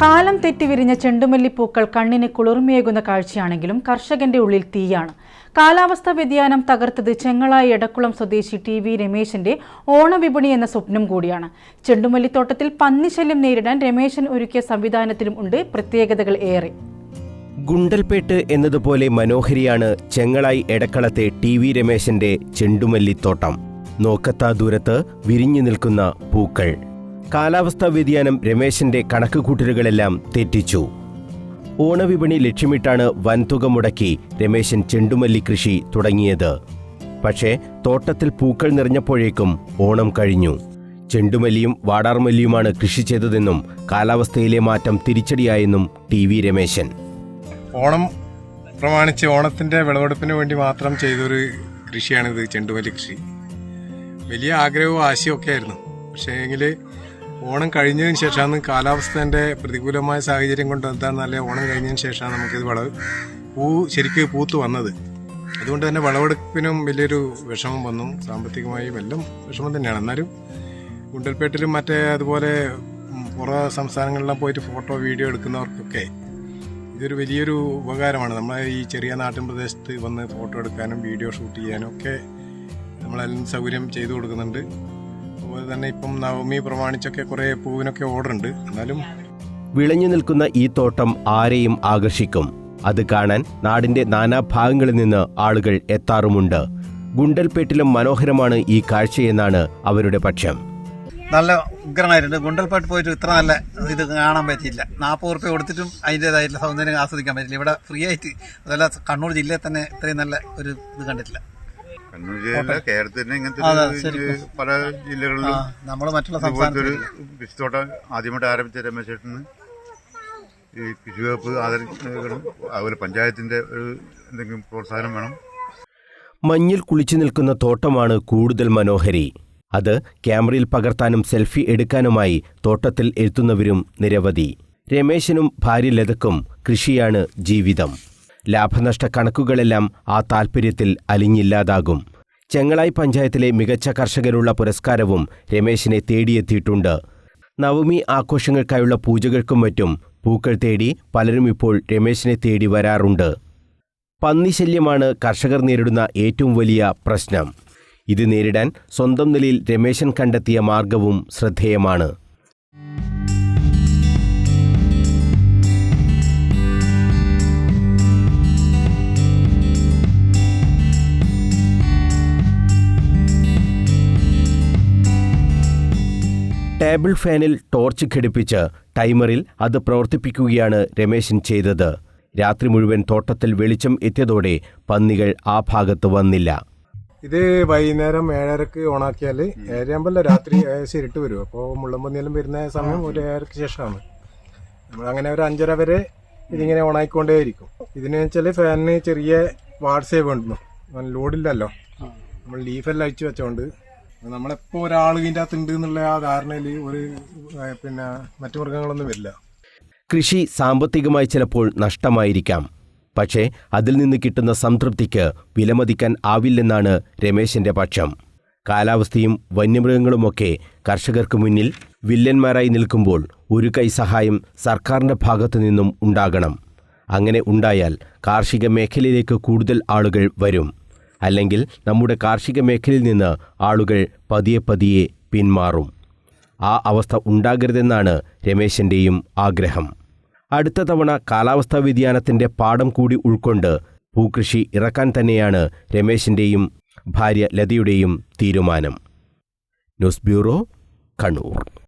കാലം തെറ്റി വിരിഞ്ഞ ചെണ്ടുമല്ലിപ്പൂക്കൾ കണ്ണിന് കുളിർമയേകുന്ന കാഴ്ചയാണെങ്കിലും കർഷകന്റെ ഉള്ളിൽ തീയാണ്. കാലാവസ്ഥാ വ്യതിയാനം തകർത്തത് ചെങ്ങളായി എടക്കുളം സ്വദേശി ടി വി രമേശന്റെ ഓണവിപണി എന്ന സ്വപ്നം കൂടിയാണ്. ചെണ്ടുമല്ലിത്തോട്ടത്തിൽ പന്നിശല്യം നേരിടാൻ രമേശൻ ഒരുക്കിയ സംവിധാനത്തിലും ഉണ്ട് പ്രത്യേകതകൾ ഏറെ. ഗുണ്ടൽപേട്ട് എന്നതുപോലെ മനോഹരിയാണ് ചെങ്ങളായി എടക്കളത്തെ ടി വി രമേശന്റെ ചെണ്ടുമല്ലിത്തോട്ടം. നോക്കത്താ ദൂരത്ത് വിരിഞ്ഞു നിൽക്കുന്ന പൂക്കൾ. കാലാവസ്ഥാ വ്യതിയാനം രമേശന്റെ കണക്കുകൂട്ടലുകളെല്ലാം തെറ്റിച്ചു. ഓണവിപണി ലക്ഷ്യമിട്ടാണ് വൻതുക മുടക്കി രമേശൻ ചെണ്ടുമല്ലി കൃഷി തുടങ്ങിയത്. പക്ഷേ തോട്ടത്തിൽ പൂക്കൾ നിറഞ്ഞപ്പോഴേക്കും ഓണം കഴിഞ്ഞു. ചെണ്ടുമല്ലിയും വാടാർമല്ലിയുമാണ് കൃഷി ചെയ്തതെന്നും കാലാവസ്ഥയിലെ മാറ്റം തിരിച്ചടിയായെന്നും ടി വി രമേശൻ. ഓണം പ്രമാണിച്ച് ഓണത്തിന്റെ വിളവെടുപ്പിന് വേണ്ടി മാത്രം ചെയ്തൊരു കൃഷിയാണിത് ചെണ്ടുമല്ലി കൃഷി. വലിയ ആഗ്രഹവും ആശയവും ഒക്കെ ആയിരുന്നു പക്ഷേ എങ്കിൽ ഓണം കഴിഞ്ഞതിന് ശേഷമാണ് കാലാവസ്ഥേന്റെ പ്രതികൂലമായ സാഹചര്യം കൊണ്ട് എന്താണ് നല്ല ഓണം കഴിഞ്ഞതിന് ശേഷമാണ് നമുക്കിത് വളവ് പൂ ശരിക്കും പൂത്ത് വന്നത്. അതുകൊണ്ട് തന്നെ വിളവെടുപ്പിനും വലിയൊരു വിഷമം വന്നു. സാമ്പത്തികമായും എല്ലാം വിഷമം തന്നെയാണ്. എന്നാലും ഗുണ്ടൽപേട്ടിലും മറ്റേ അതുപോലെ പുറ സംസ്ഥാനങ്ങളിലെല്ലാം പോയിട്ട് ഫോട്ടോ വീഡിയോ എടുക്കുന്നവർക്കൊക്കെ ഇതൊരു വലിയൊരു ഉപകാരമാണ്. നമ്മളെ ഈ ചെറിയ നാട്ടിൻ പ്രദേശത്ത് വന്ന് ഫോട്ടോ എടുക്കാനും വീഡിയോ ഷൂട്ട് ചെയ്യാനും ഒക്കെ നമ്മളെല്ലാം സൗകര്യം ചെയ്തു കൊടുക്കുന്നുണ്ട്. അതുപോലെ തന്നെ ഇപ്പം നവമി പ്രമാണിച്ചൊക്കെ കുറേ പൂവിനൊക്കെ ഓർഡർ ഉണ്ട് എന്നാലും വിളഞ്ഞു നിൽക്കുന്ന ഈ തോട്ടം ആരെയും ആകർഷിക്കും. അത് കാണാൻ നാടിന്റെ നാനാഭാഗങ്ങളിൽ നിന്ന് ആളുകൾ എത്താറുമുണ്ട്. ഗുണ്ടൽപേട്ടിലും മനോഹരമാണ് ഈ കാഴ്ചയെന്നാണ് അവരുടെ പക്ഷം. നല്ല ഉഗ്രനായിട്ടുണ്ട് ഗുണ്ടൽപേട്ട് പോയിട്ട് ഇത്ര നല്ല ഇത് കാണാൻ പറ്റിയില്ല. നാൽപ്പത് റുപ്യ കൊടുത്തിട്ടും അതിന്റെതായിട്ടുള്ള സൗന്ദര്യം ആസ്വദിക്കാൻ പറ്റില്ല ഇവിടെ ഫ്രീ ആയിട്ട് അതല്ല കണ്ണൂർ ജില്ലയിൽ തന്നെ ഇത്രയും നല്ല ഒരു ഇത് കണ്ടിട്ടില്ല. കണ്ണൂർ ജില്ലയിലെ കേരളത്തിൽ തന്നെ ഇങ്ങനത്തെ പല ജില്ലകളിലും നമ്മൾ മറ്റുള്ള ഇതുപോലത്തെ ഒരു കൃഷിത്തോട്ടം ആദ്യമായിട്ട് ആരംഭിച്ച രമേശ് ചേട്ടന് ഈ കൃഷി വകുപ്പ് ആദരിക്കണം അതുപോലെ പഞ്ചായത്തിന്റെ ഒരു എന്തെങ്കിലും പ്രോത്സാഹനം വേണം. മഞ്ഞിൽ കുളിച്ചു നിൽക്കുന്ന തോട്ടമാണ് കൂടുതൽ മനോഹരി. അത് ക്യാമറയിൽ പകർത്താനും സെൽഫി എടുക്കാനുമായി തോട്ടത്തിൽ എത്തുന്നവരും നിരവധി. രമേശനും ഭാര്യ ലതക്കും കൃഷിയാണ് ജീവിതം. ലാഭനഷ്ട കണക്കുകളെല്ലാം ആ താൽപ്പര്യത്തിൽ അലിഞ്ഞില്ലാതാകും. ചെങ്ങളായി പഞ്ചായത്തിലെ മികച്ച കർഷകരുള്ള പുരസ്കാരവും രമേശിനെ തേടിയെത്തിയിട്ടുണ്ട്. നവമി ആഘോഷങ്ങൾക്കായുള്ള പൂജകൾക്കും മറ്റും പൂക്കൾ തേടി പലരും ഇപ്പോൾ രമേശിനെ തേടി വരാറുണ്ട്. പന്നിശല്യമാണ് കർഷകർ നേരിടുന്ന ഏറ്റവും വലിയ പ്രശ്നം. ഇത് നേരിടാൻ സ്വന്തം നിലയിൽ രമേശൻ കണ്ടെത്തിയ മാർഗവും ശ്രദ്ധേയമാണ്. ടേബിൾ ഫാനിൽ ടോർച്ച് ഘടിപ്പിച്ച് ടൈമറിൽ അത് പ്രവർത്തിപ്പിക്കുകയാണ് രമേശൻ ചെയ്തത്. രാത്രി മുഴുവൻ തോട്ടത്തിൽ വെളിച്ചം എത്തിയതോടെ പന്നികൾ ആ ഭാഗത്ത് വന്നില്ല. ഇത് വൈകുന്നേരം ഏഴരക്ക് ഓണാക്കിയാൽ ഏഴരയാകുമ്പോൾ രാത്രി ഇരുട്ട് വരും. അപ്പോൾ മുള്ളമ്പന്നിയെല്ലാം വരുന്ന സമയം ഒരു ഏഴരക്ക് ശേഷമാണ്. നമ്മൾ അങ്ങനെ ഒരു അഞ്ചര വരെ ഇതിങ്ങനെ ഓണായിക്കൊണ്ടേയിരിക്കും. ഇതിന് വെച്ചാൽ ഫാനിന് ചെറിയ വാട്സേവ് ഉണ്ടെന്നു ലോഡില്ലല്ലോ. നമ്മൾ ലീഫെല്ലാം അഴിച്ചു വെച്ചോണ്ട് നമ്മളെപ്പോൾ ഒരാൾ ഇതിന്റെ അകത്ത് ഉണ്ട് എന്നുള്ള ആ ധാരണയിൽ ഒരു പിന്നെ മറ്റു മൃഗങ്ങളൊന്നും വരില്ല. കൃഷി സാമ്പത്തികമായി ചിലപ്പോൾ നഷ്ടമായിരിക്കാം. പക്ഷേ അതിൽ നിന്ന് കിട്ടുന്ന സംതൃപ്തിക്ക് വിലമതിക്കാൻ ആവില്ലെന്നാണ് രമേശിന്റെ പക്ഷം. കാലാവസ്ഥയും വന്യമൃഗങ്ങളുമൊക്കെ കർഷകർക്ക് മുന്നിൽ വില്ലന്മാരായി നിൽക്കുമ്പോൾ ഒരു കൈ സഹായം സർക്കാരിന്റെ ഭാഗത്തു നിന്നും ഉണ്ടാകണം. അങ്ങനെ ഉണ്ടായാൽ കാർഷിക മേഖലയിലേക്ക് കൂടുതൽ ആളുകൾ വരും. അല്ലെങ്കിൽ നമ്മുടെ കാർഷിക മേഖലയിൽ നിന്ന് ആളുകൾ പതിയെ പതിയെ പിന്മാറും. ആ അവസ്ഥ ഉണ്ടാകരുതെന്നാണ് രമേശന്റെയും ആഗ്രഹം. അടുത്ത തവണ കാലാവസ്ഥാ വ്യതിയാനത്തിന്റെ പാഠം കൂടി ഉൾക്കൊണ്ട് ഭൂകൃഷി ഇറക്കാൻ തന്നെയാണ് രമേശിന്റെയും ഭാര്യ ലതയുടെയും തീരുമാനം. News bureau Kannur.